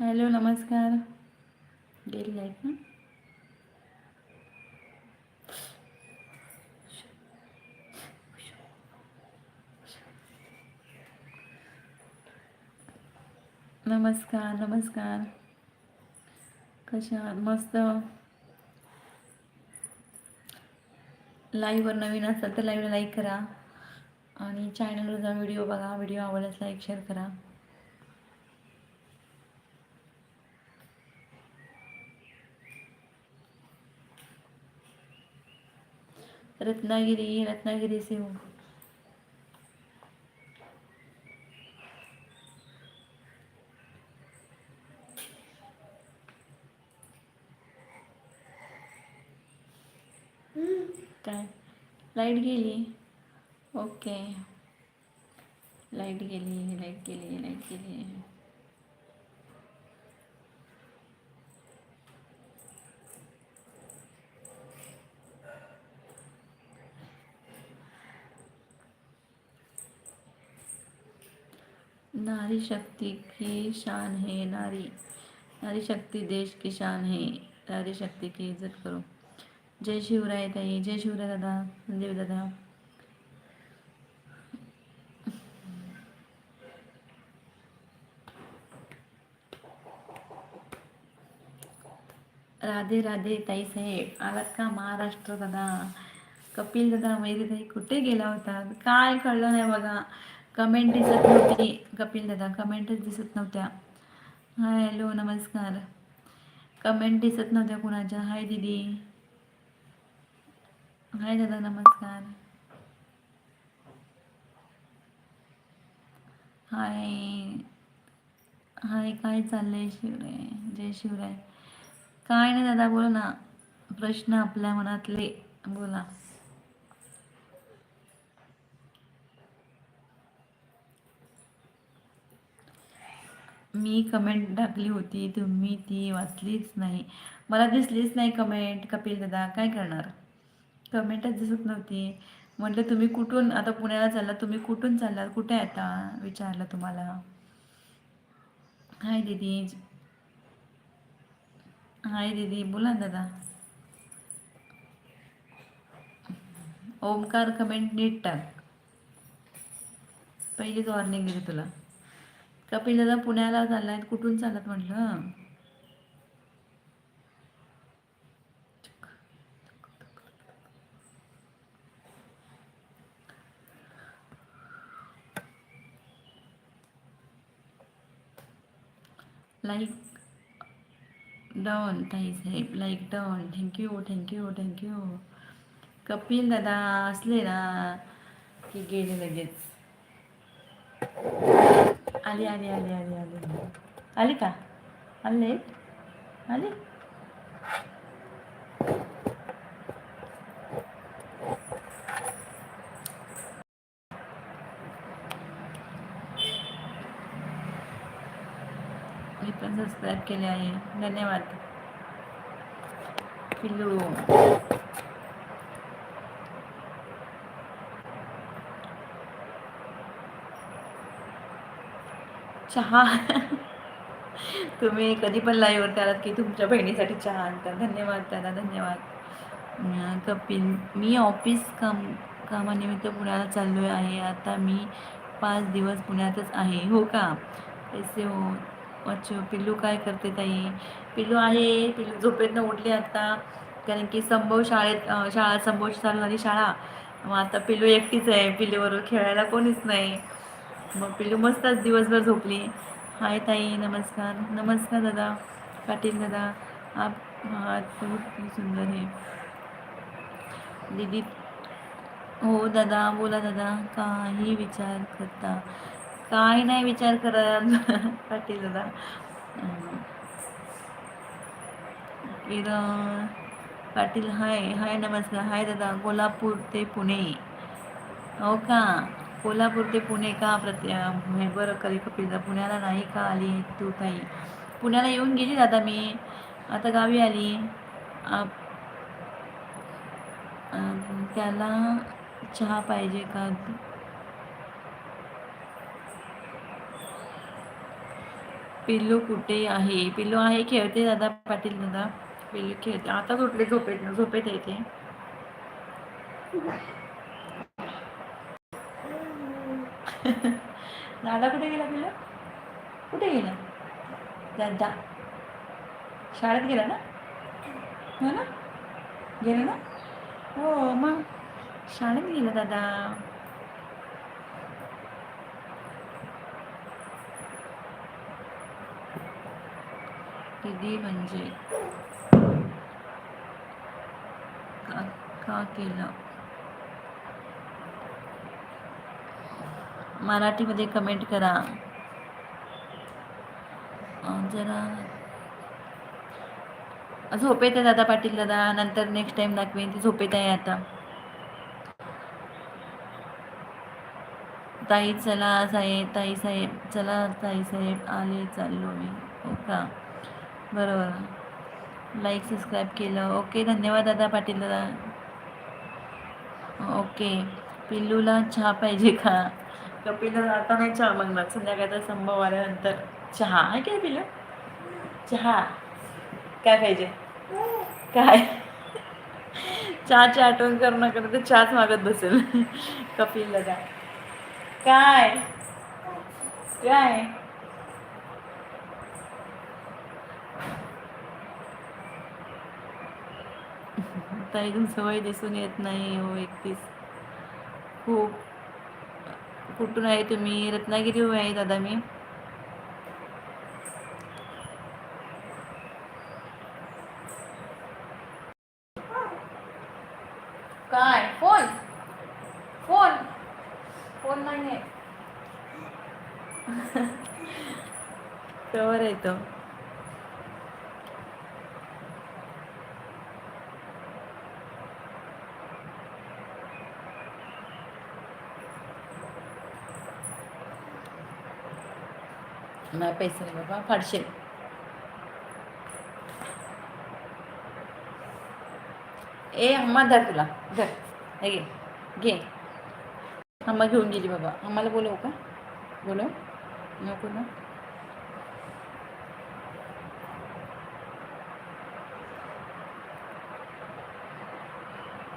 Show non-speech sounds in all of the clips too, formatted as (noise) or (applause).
Hello नमस्कार. गेली light ना? नमस्कार नमस्कार. कशा मस्त. लाईव्हवर नवीन असाल तर लाईव्हला लाईक करा. आणि चॅनलवर जाऊन व्हिडिओ बघा. व्हिडिओ आवडल्यास लाईक शेअर करा. रत्नागिरी रत्नागिरी सिंह. काय? लाइट गेली? ओके लाइट गेली लाइट गेली लाइट गेली. नारी शक्ति की शान है नारी। नारी शक्ति देश की शान है नारी शक्ति की इज्जत करो। जय शिवराय ताई जय शिवराय दादा संदीप दादा। राधे राधे ताई साहेब आलात का महाराष्ट्र दादा। कपिल दादा मैरी ताई कुठे गेला होता? काय कळलं नाही बघा। कमेंट दिसत नव्हती. कपिल दादा कमेंटच दिसत नव्हत्या. हाय हॅलो नमस्कार. कमेंट दिसत नव्हत्या कुणाच्या? हाय दिदी. हाय दादा नमस्कार. हाय. हाय काय चाललंय शिवराय? जय शिवराय. काय नाही दादा बोला ना. प्रश्न आपल्या मनातले. बोला. मी कमेंट टाकली होती तुम्ही ती वाचलीच नाही. मला दिसलीच नाही कमेंट कपिल दादा काय करणार? कमेंटच दिसत नव्हती. म्हटलं तुम्ही कुठून आता पुण्याला चालला तुम्ही कुठून चाललात? कुठे आता? विचारलं तुम्हाला. हाय दीदी. हाय दीदी बोला ना दादा. ओमकार कमेंट नीट टाक. पहिलीच वॉर्निंग दिली तुला. कपिल दादा पुण्याला चाललाय कुठून चालत म्हटलं? लाईक डाऊन ताई साहेब. Like down thank you thank you thank you Kapil दादा असले ना की गेले लगेच. आली आली आली आली आली. आली का? आले. आली? मी पण सबस्क्राईब केले आहे. धन्यवाद. पिल्लू. चहा. तुम्ही कधी पण लाईव्हवर आलात की तुमच्या बहिणीसाठी चहा आणता. धन्यवाद दादा धन्यवाद. कपिल मी ऑफिस काम कामानिमित्त पुण्याला चाललो आहे. आता मी पाच दिवस पुण्यातच आहे. हो का? पैसे हो. अच्छा पिल्लू काय करते ताई? पिल्लू आहे. पिल्लू झोपेतनं उठले आता. कारण की संभव शाळेत शाळा संभवची चालू झाली शाळा. मग आता पिल्लू एकटीच आहे. पिल्लूबरोबर खेळायला कोणीच नाही. मग पिल्लू मस्तच दिवसभर झोपली. हाय ताई नमस्कार. नमस्कार दादा पाटील दादा. आप हात सुंदर आहे. दीदी हो दादा बोला दादा काही विचार करता? काय नाही विचार करत (laughs) पाटील दादा. किरण पाटील हाय हाय नमस्कार. हाय दादा कोल्हापूर ते पुणे. हो का? कोल्हापूर ते पुणे का प्रत्य हे बरं करी कपिलदा पुण्याला नाही का आली तू ताई? पुण्याला येऊन गेली दादा मी. आता गावी आली. आप- त्याला चहा पाहिजे का? पिल्लू कुठे आहे? पिल्लू आहे खेळते दादा पाटील दादा. पिल्लू खेळते. आता कुठले झोपेत झोपेत येते दादा कुठे गेला पिल्लू कुठे गेला दादा शाळेत गेला ना हो ना गेला ना हो मग शाळेत गेला दादा दीदी म्हणजे का का केलं मराठीमध्ये कमेंट करा. जरा झोपेत आहे दादा पाटील दादा. नंतर नेक्स्ट टाइम दाखवेन ती झोपेत आहे आता. ताई चला साहेब ताई साहेब चला ताई साहेब आले चाललो मी हो का? बरोबर. लाईक सबस्क्राईब केलं. ओके धन्यवाद दादा पाटील दादा. ओके पिल्लूला चहा पाहिजे का? कपिलला जाता नाही चहा मग संध्याकाळचा संभव आल्यानंतर चहा. आहे काय पिलं? चहा. काय पाहिजे? काय? चहाची आठवण करू नका तर चहाच मागत बसेल. कपिलला जा काय? काय? ताई तुमचं वय दिसून येत नाही हो एकतीस. खूप. कुठून आहे तुम्ही? रत्नागिरी आहे दादा मी. काय? फोन? फोन? फोन नाही आहे (laughs) तो. नाही पैसे नाही बाबा फाडशे ए अम्मा धर तुला धर. घे घे. अम्मा घेऊन गेली बाबा. आम्हाला बोलवू का? बोलव. नको ना.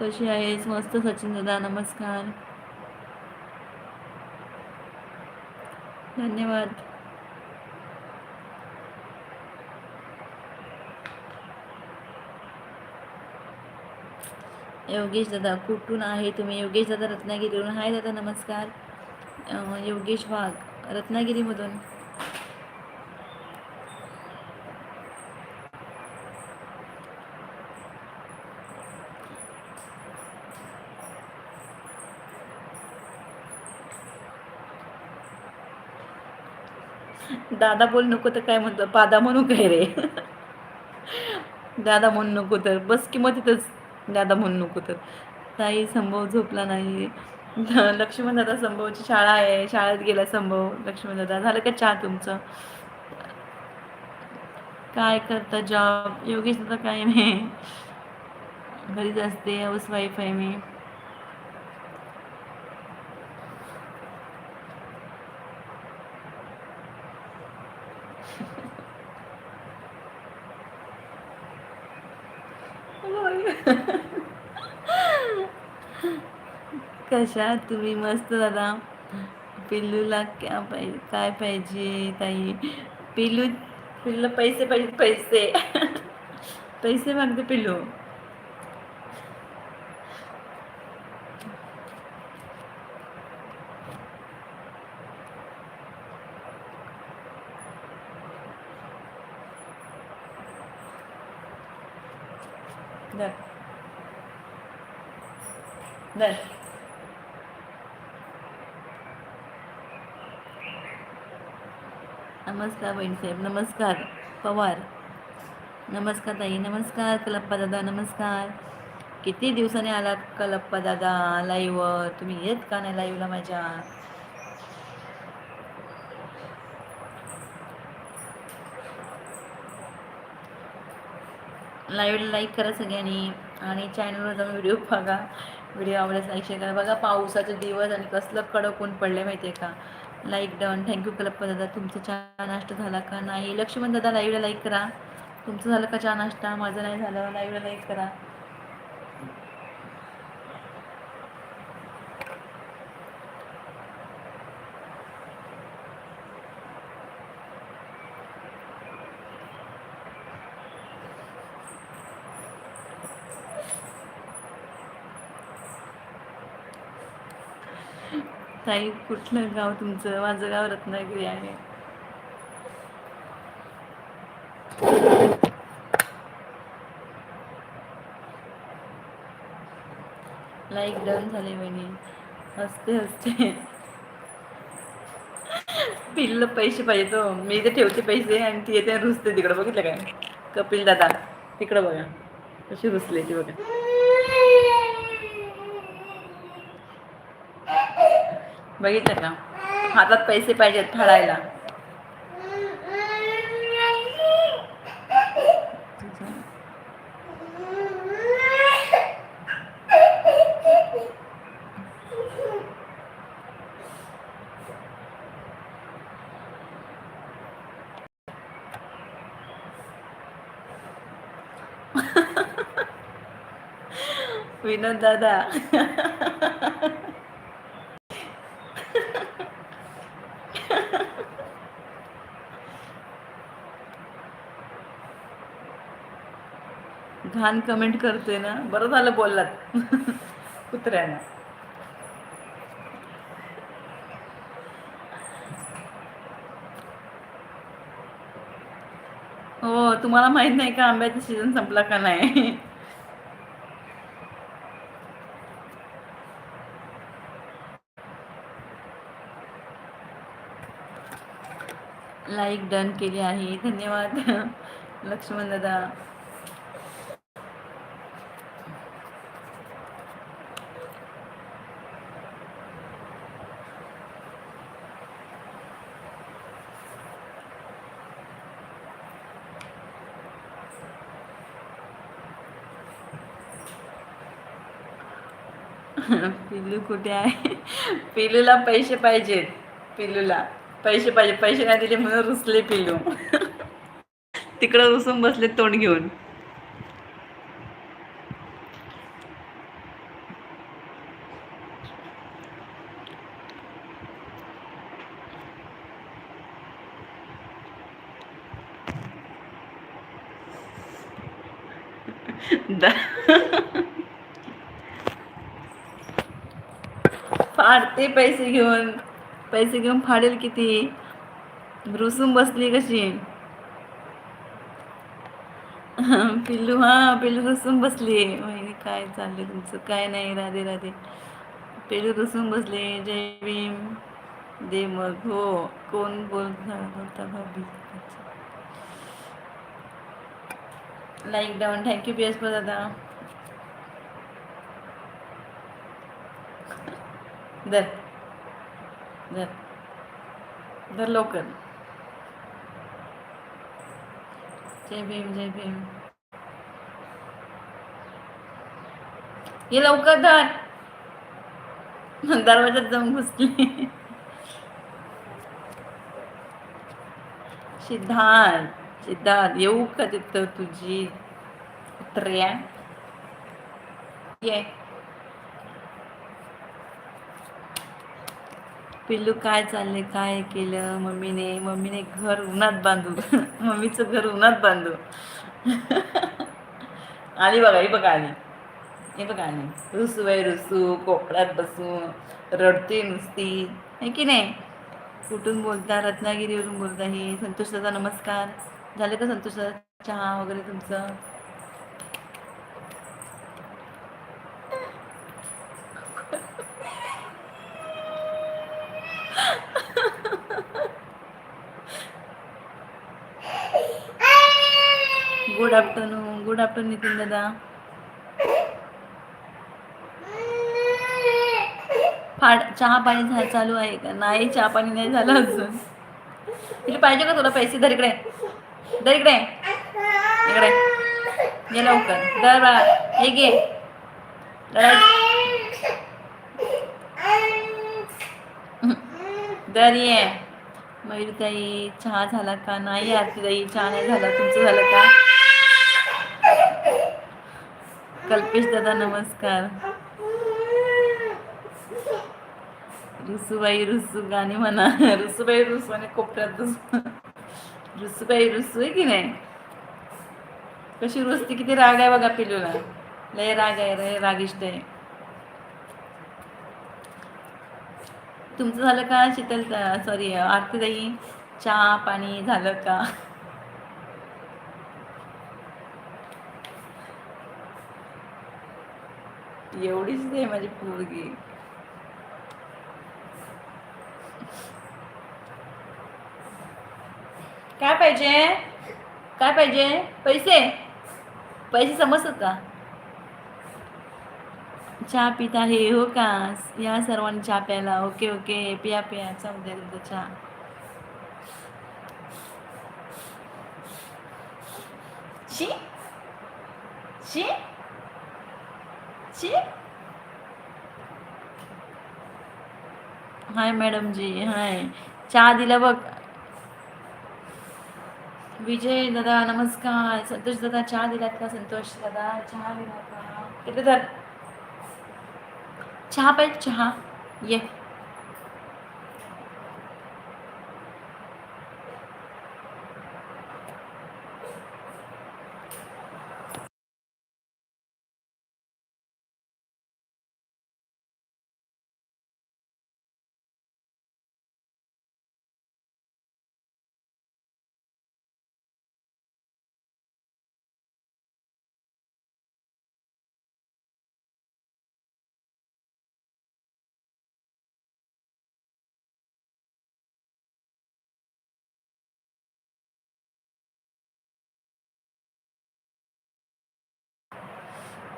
कशी आहेस? मस्त सचिन दादा नमस्कार. धन्यवाद. योगेश दादा कुठून आहे तुम्ही? योगेश दादा रत्नागिरीवरून. हाय दादा नमस्कार. अं, योगेश वाघ रत्नागिरीमधून. दादा बोल नको तर काय म्हणतो? पादा म्हणू काय रे? दादा म्हणू नको तर. बस किंमत मग तिथंच दादा म्हणू नको तर. ताई संभव झोपला नाही. (laughs) लक्ष्मण दादा संभवची शाळा आहे. शाळेत गेला संभव. लक्ष्मण दादा झालं का चहा तुमचं? काय करता जॉब योगेश दादा काय नाही. घरीच असते हाऊस वाईफ आहे मी. कशा तुम्ही मस्त दादा. पिल्लूला क्या पाहिजे काय पाहिजे ताई? पिल्लू पिल्लू पैसे पाहिजे पैसे. पैसे मागते पिल्लू. धर धर नमस्कार बहीणसाहेब नमस्कार. पवार. नमस्कार ताई. नमस्कार कलप्पा दादा नमस्कार. किती दिवसाने आलात कलप्पा दादा लाईव्हवर तुम्ही येत का नाही लाईव्हला माझ्या? लाईव्हला लाईक करा सगळ्यांनी आणि चॅनलवर जाऊन व्हिडिओ बघा. व्हिडिओ आवडल्यास लाईक शेअर करा. बघा पावसाचे दिवस आणि कसलं कडक ऊन पडले माहिती आहे का? लाईक डन थँक्यू कलप्पा दादा. तुमचा चहा नाश्ता झाला का नाही? लक्ष्मण दादा लाईव्हला लाईक करा. तुमचं झालं का चहा नाश्ता? माझं नाही झालं. लाईव्हला लाईक करा. ताई कुठलं गाव तुमचं? माझं गाव रत्नागिरी आहे. लाईक डन झाले बहिणी. हसते हसते. पिल्ल पैसे पाहिजे तो. मी इथे ठेवते पैसे आणि ती येते रुसते तिकडं. बघितलं काय कपिल दादा तिकडं बघा. कशी रुसले ती बघा. बघितलं का? हातात पैसे पाहिजेत फाडायला. विनोद दादा. घाण कमेंट करते ना बरं झालं बोललात. कुत्र्यानं. हो तुम्हाला माहीत नाही का आंब्याचा सीझन संपला का नाही? लाईक डन केली आहे. धन्यवाद. लक्ष्मण दादा. पिल्लू कुठे आहे? पिल्लूला पैसे पाहिजेत. पिल्लूला. पैसे पाहिजे पैसे नाही दिले म्हणून रुसले पिल्लू. तिकडं रुसून बसले तोंड घेऊन. दा- फाडते पैसे घेऊन पैसे घेऊन फाडेल किती? रुसून बसली कशी? पिल्लू हा पिल्लू रुसून बसली. माहिती काय चाललं तुमचं? काय नाही राधे राधे. पिल्लू रुसून बसले. जय भीम. दे मग. हो कोण बोलता बोलता भाभी? Like down thank you P S दादा. दर दर धर लवकर. जय भीम जय भीम. ये लवकर धर. दरवाजात जाऊन घुसली सिद्धार्थ सिद्धार्थ येऊ का तिथं तुझी? उतर्या. ये. पिल्लू काय चालले काय केलं? मम्मीने मम्मीने घर उन्हात बांधू. (laughs) मम्मीचं घर उन्हात बांधू. (laughs) आली बघा ही बघा आली. हे बघा आली. रुसू आहे रुसू कोकणात बसू रडते नुसती. आहे की नाही? कुठून बोलता? रत्नागिरीवरून बोलता ही. संतोष दादा नमस्कार. झालं का संतोष दादा चहा वगैरे तुमचं? Good afternoon good afternoon Nitin दादा फाड चहा पाणी झा चालू आहे का? नाही चहा पाणी नाही झालं अजून. तिथे पाहिजे का तुला पैसे? धर इकडे. धर इकडे. इकडे. ये लवकर. दर बा हे घे. दर ये. मयूरताई चहा झाला का? नाही आरतीताई चहा नाही झाला. तुमचं झालं का? कल्पेश दादा नमस्कार. रुसूबाई रुसू गाणी म्हणा. रुसूबाई रुसू आणि कोपऱ्यात रुसू रुसूबाई रुसू आहे की नाही? कशी रुसती किती राग आहे बघा पिलूला. लय राग आहे लय रागिष्ट आहे. तुमचं झालं का शीतल सॉरी आरतीताई चहा पाणी झालं का? एवढीच आहे माझी पोरगी. काय पाहिजे? काय पाहिजे? पैसे? पैसे समजतात का? चहा पित आहे हो का? या सर्वांनी चहा प्यायला. Okay okay. पिया पिया. चालू द्या तुमचा चहा. शी? शी? शी हाय मॅडम जी, हाय। चहा दिला बघ विजय दादा, नमस्कार। संतोष दादा चहा दिलात का संतोष दादा चहा दिला का किती चहा पाहिजे? चहा? ये.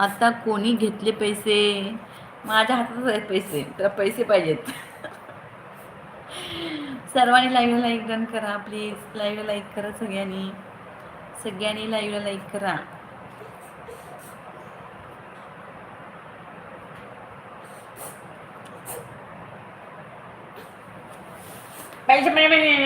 आता कोणी घेतले पैसे? माझ्या हातात आहेत पैसे तर पैसे पाहिजेत. सर्वांनी लाईव्हला लाईक डन करा प्लीज लाईव्हला लाईक करा सगळ्यांनी. सगळ्यांनी लाईव्हला लाईक करा. पाहिजे.